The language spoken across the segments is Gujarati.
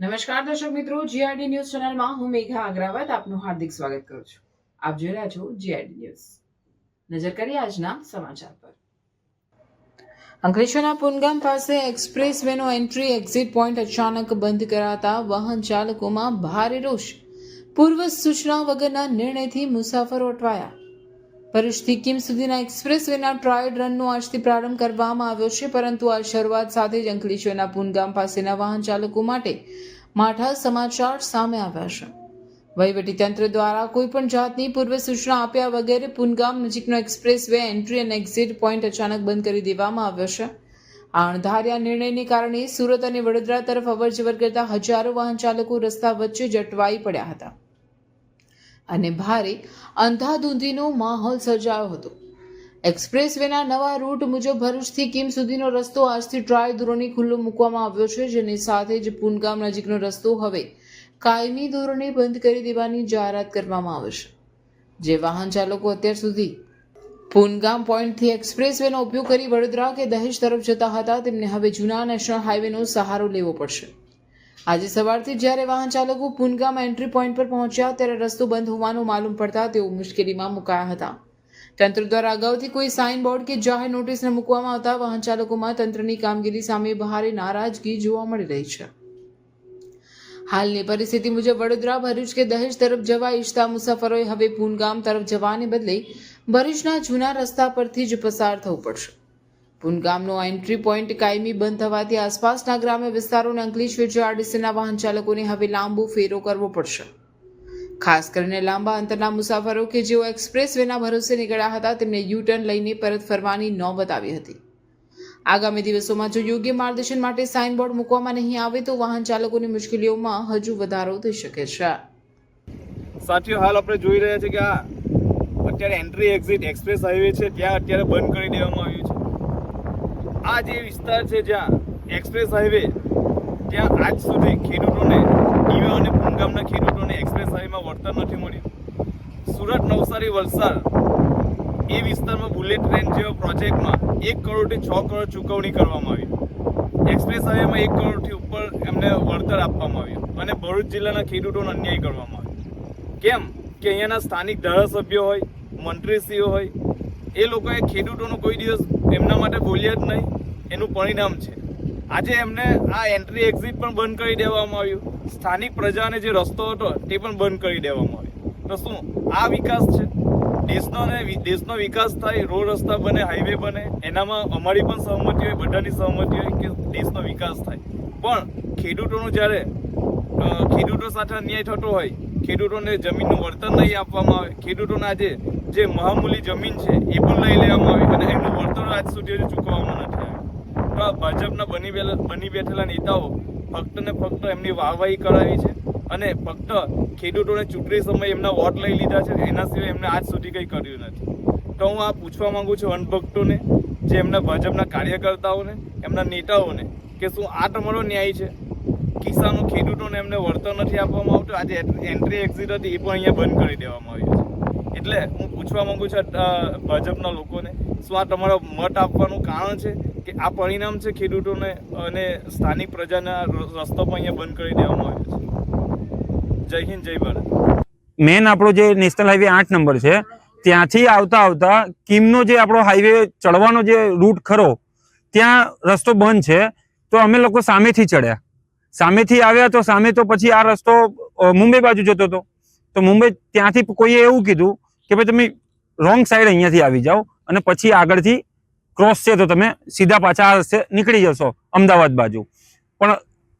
નમસ્કાર દર્શક મિત્રો જીઆરડી ન્યૂઝ ચેનલમાં હું મેઘા અગ્રવાલ આપનું હાર્દિક સ્વાગત કરું છું. આપ જોઈ રહ્યા છો જીઆરડી ન્યૂઝ નજર કરીએ આજના સમાચાર પર. અંકલેશ્વરના પુનગામ પાસે એક્સપ્રેસ વેનો એન્ટ્રી એક્ઝિટ પોઈન્ટ અચાનક બંધ કરાતા વાહન ચાલકોમાં ભારે રોષ. પૂર્વ સૂચના વગરના નિર્ણયથી મુસાફરો અટવાયા. ભરૂચ કિમ સુધીના એક્સપ્રેસ વેના ટ્રાયલ રનનો આજથી પ્રારંભ કરવામાં આવ્યો છે, પરંતુ આ શરૂઆત સાથે જ અંકલેશ્વરના પુનગામ પાસેના વાહન ચાલકો માટે માઠા સમાચાર સામે આવ્યા છે. વહીવટીતંત્ર દ્વારા કોઈપણ જાતની પૂર્વ સૂચના આપ્યા વગેરે પુનગામ નજીકનો એક્સપ્રેસ વે એન્ટ્રી અને એક્ઝિટ પોઈન્ટ અચાનક બંધ કરી દેવામાં આવ્યો છે. આ અણધાર્યા નિર્ણયને કારણે સુરત અને વડોદરા તરફ અવરજવર કરતા હજારો વાહન ચાલકો રસ્તા વચ્ચે જટવાઈ પડ્યા હતા. અને ભારે અંધાધૂંધીનો માહોલ સર્જાયો હતો. એક્સપ્રેસ વેના નવા રૂટ મુજબ ભરૂચથી કિમ સુધીનો રસ્તો આજથી ટ્રાય ધોરણે ખુલ્લો મૂકવામાં આવ્યો છે, જેની સાથે જ પુનગામ નજીકનો રસ્તો હવે કાયમી ધોરણે બંધ કરી દેવાની જાહેરાત કરવામાં આવશે જે વાહન ચાલકો અત્યાર સુધી પુનગામ પોઈન્ટથી એક્સપ્રેસ વેનો ઉપયોગ કરી વડોદરા કે દહેજ તરફ જતા હતા, તેમને હવે જૂના નેશનલ હાઈવેનો સહારો લેવો પડશે. આજે સવારથી જ્યારે વાહન ચાલકો પુનગામ એન્ટ્રી પોઈન્ટ પર પહોંચ્યા ત્યારે રસ્તો બંધ હોવાનું માલુમ પડતા તેઓ મુશ્કેલીમાં મુકાયા હતા. તંત્ર દ્વારા અગાઉથી કોઈ સાઇન બોર્ડ કે જાહેર નોટિસ ન મૂકવામાં આવતા વાહન ચાલકોમાં તંત્રની કામગીરી સામે ભારે નારાજગી જોવા મળી રહી છે. હાલની પરિસ્થિતિ મુજબ વડોદરા, ભરૂચ કે દહેજ તરફ જવા ઈચ્છતા મુસાફરોએ હવે પુનગામ તરફ જવાને બદલે ભરૂચના જૂના રસ્તા પરથી જ પસાર થવું પડશે. પુનગામનો એન્ટ્રી પોઈન્ટ કાયમી બંધ થવાથી આસપાસના ગ્રામ્ય વિસ્તારોને અંકલેશ્વર જીઆરડીસીના વાહન ચાલકોને હવે લાંબુ ફેરો કરવો પડશે. ખાસ કરીને લાંબા અંતરના મુસાફરો કે જેઓ એક્સપ્રેસ વેના ભરોસે નીકળ્યા હતા, તેમને યુટર્ન લઈને પરત ફરવાની નોબત આવી હતી. આગામી દિવસોમાં જો યોગ્ય માર્ગદર્શન માટે સાઇન બોર્ડ મૂકવામાં નહીં આવે, તો વાહન ચાલકોની મુશ્કેલીઓમાં હજુ વધારો થઈ શકે છે. સાથીઓ, હાલ આપણે જોઈ રહ્યા છીએ કે આ અત્યારે એન્ટ્રી એક્ઝિટ એક્સપ્રેસ હાઈવે છે, ત્યાં અત્યારે બંધ કરી દેવામાં આ જે વિસ્તાર છે જ્યાં એક્સપ્રેસ હાઈવે ત્યાં આજ સુધી ખેડૂતોને ઈવે અને પુનગામના ખેડૂતોને એક્સપ્રેસ હાઈવેમાં વળતર નથી મળ્યું. સુરત નવસારી વલસાડ, એ વિસ્તારમાં બુલેટ ટ્રેન જેવા પ્રોજેક્ટમાં એક કરોડથી છ કરોડ ચૂકવણી કરવામાં આવી. એક્સપ્રેસ હાઈવેમાં એક કરોડથી ઉપર એમને વળતર આપવામાં આવ્યું અને ભરૂચ જિલ્લાના ખેડૂતોનો અન્યાય કરવામાં આવ્યો. કેમ કે અહીંયાના સ્થાનિક ધારાસભ્યો હોય, મંત્રીશ્રીઓ હોય, એ લોકોએ ખેડૂતોનો કોઈ દિવસ એમના માટે બોલ્યા જ નહીં. એનું પરિણામ છે. આજે એમને આ એન્ટ્રી એક્ઝિટ પણ બંધ કરી દેવામાં આવ્યું. સ્થાનિક પ્રજાને જે રસ્તો હતો તે પણ બંધ કરી દેવામાં આવ્યો. તો શું? આ વિકાસ છે. દેશનો ને દેશનો વિકાસ થાય, રોડ રસ્તા બને હાઈવે બને, એનામાં અમારી પણ સહમતિ હોય, બધાની સહમતિ હોય કે દેશનો વિકાસ થાય. પણ ખેડૂતોનું જ્યારે ખેડૂતો સાથે અન્યાય થતો હોય ખેડૂતોને જમીનનું વળતર નહીં આપવામાં આવે. ખેડૂતોને આજે જે મહામૂલી જમીન છે, એ પણ લઈ લેવામાં આવી અને એમનું વળતર આજ સુધી ચૂકવવામાં નથી આવ્યું. તો આ ભાજપના બની બની બેઠેલા નેતાઓ ફક્ત ને ફક્ત એમની વાહવાહી કરાવી છે અને ફક્ત ખેડૂતોને ચૂંટણી સમયે એમના વોટ લઈ લીધા છે, એના સિવાય એમને આજ સુધી કંઈ કર્યું નથી. તો હું આ પૂછવા માંગુ છું અનભક્તોને જે એમના ભાજપના કાર્યકર્તાઓને, એમના નેતાઓને કે શું આ તમારો ન્યાય છે? કિસાનો ખેડૂતોને એમને વળતર નથી આપવામાં આવતું. આજે એન્ટ્રી એક્ઝિટ હતી, એ પણ અહીંયા બંધ કરી દેવામાં આવ્યું છે. એટલે હું પૂછવા માંગુ છું ભાજપના લોકોને, શું આ તમારો મત આપવાનું કારણ છે કે આ પરિણામ છે ખેડૂતોને અને સ્થાનિક પ્રજાના રસ્તો પણ અહીંયા બંધ કરી દેવામાં આવ્યો છે? જય હિન્દ, જય ભારત. મેન આપણો જે નેશનલ હાઈવે આઠ નંબર છે, ત્યાંથી આવતા આવતા કિમનો જે આપણો હાઈવે ચડવાનો જે રૂટ ખરો, ત્યાં રસ્તો બંધ છે. તો અમે લોકો સામેથી ચડ્યા. સામેથી આવ્યા તો સામે તો પછી આ રસ્તો મુંબઈ બાજુ જતો હતો. તો મુંબઈ ત્યાંથી કોઈએ એવું કીધું કે ભાઈ તમે રોંગ સાઈડ અહીંયાથી આવી જાઓ અને પછી આગળથી ક્રોસ છે તો તમે સીધા પાછા આ રસ્તે નીકળી જશો, અમદાવાદ બાજુ. પણ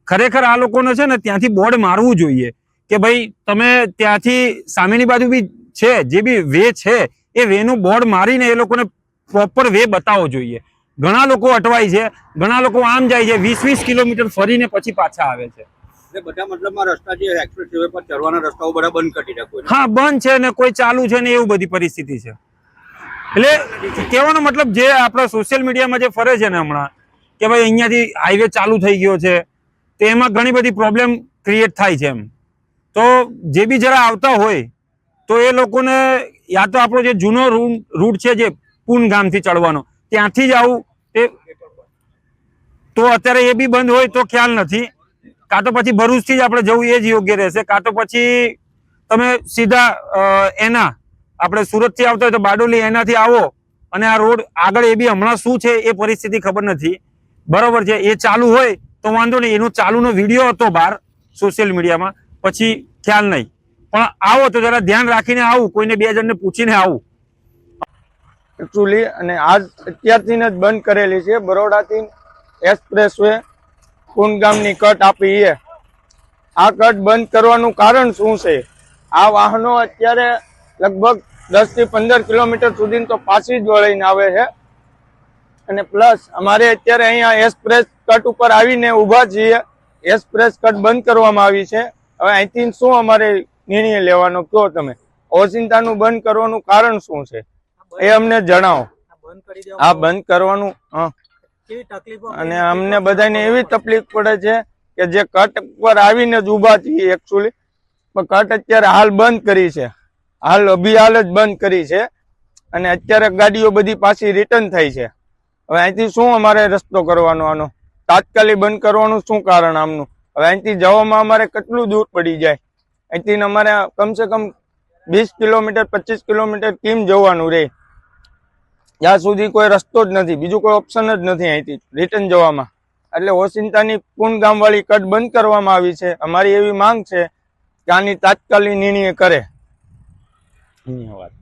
ખરેખર આ લોકોને છે ને ત્યાંથી બોર્ડ મારવું જોઈએ કે ભાઈ તમે ત્યાંથી સામેની બાજુ બી છે, જે બી વે છે, એ વેનું બોર્ડ મારીને એ લોકોને પ્રોપર વે બતાવવો જોઈએ. ઘણા લોકો અટવાય છે ઘણા લોકો આમ જાય છે વીસ વીસ કિલોમીટર ફરીને પછી પાછા આવે છે. એટલે બધા મતલબમાં રસ્તા જે એક્સપ્રેસ હાઈવે પર ચડવાના રસ્તાઓ બધા બંધ કરી દીધા હા બંધ છે ને કોઈ ચાલુ છે ને એવું બધી પરિસ્થિતિ છે. એટલે કહેવાનો મતલબ જે આપણા સોશિયલ મીડિયામાં જે ફરે છે ને હમણાં કે ભાઈ અહીંયાથી હાઈવે ચાલુ થઈ ગયો છે તો એમાં ઘણી બધી પ્રોબ્લેમ ક્રિએટ થાય છે એમ. તો જે બી જરા આવતા હોય તો એ લોકોને યા તો આપણો જે જૂનો રૂટ છે જે પૂન ગામથી ચડવાનો ત્યાંથી જ આવું તે તો અત્યારે એ બી બંધ હોય તો ખ્યાલ નથી. કાં તો પછી ભરૂચથી જ આપણે જવું એ જ યોગ્ય રહેશે. કાં તો પછી તમે સીધા એના, આપણે સુરતથી આવતા હોય તો બારડોલી એનાથી આવો અને આ રોડ આગળ એ બી હમણાં શું છે એ પરિસ્થિતિ ખબર નથી. બરોબર છે, એ ચાલુ હોય તો વાંધો નહીં. એનો ચાલુનો વીડિયો હતો બહાર સોશિયલ મીડિયામાં. પછી ખ્યાલ નહીં. પણ આવો તો જરા ધ્યાન રાખીને આવું. કોઈને બે જણને પૂછીને આવું. એકચ્યુઅલી અને આજ અત્યારથી જ બંધ કરેલી છે. બરોડાથી એક્સપ્રેસ વે કુંડગામની કટ આપી એ આ કટ બંધ કરવાનું કારણ શું છે? આ વાહનો અત્યારે લગભગ દસથી પંદર કિલોમીટર સુધી તો પાછી જ વળીને આવે છે. અને પ્લસ અમારે અત્યારે અહીંયા એક્સપ્રેસ કટ ઉપર આવીને ઊભા છીએ. એક્સપ્રેસ કટ બંધ કરવામાં આવી છે. હવે અહીંથી શું અમારે નિર્ણય લેવાનો? કહો તમે. ઓચિંતાનું બંધ કરવાનું કારણ શું છે? એ અમને જણાવો. આ બંધ કરવાનું હા. અને અમને બધાને એવી તકલીફ પડે છે કે જે કટ પર આવીને જ ઊભા છીએ એકચ્યુઅલી પણ કટ અત્યારે હાલ બંધ કરી છે. હાલ અભિહાલ જ બંધ કરી છે. અને અત્યારે ગાડીઓ બધી પાછી રિટર્ન થઈ છે. હવે અહીંથી શું અમારે રસ્તો કરવાનો આનો? તાત્કાલિક બંધ કરવાનું શું કારણ આમનું? હવે અહીંથી જવામાં અમારે કેટલું દૂર પડી જાય? અહીંથી અમારે કમસે કમ વીસ કિલોમીટર પચીસ કિલોમીટર કેમ જવાનું રહે જ્યાં સુધી કોઈ રસ્તો જ નથી, બીજું કોઈ ઓપ્શન જ નથી અહીંથી રિટર્ન જવામાં. એટલે ઓચિંતાની પૂન ગામવાળી કટ બંધ કરવામાં આવી છે. અમારી એવી માંગ છે કે આની તાત્કાલિક નિર્ણય કરે. ધન્યવાદ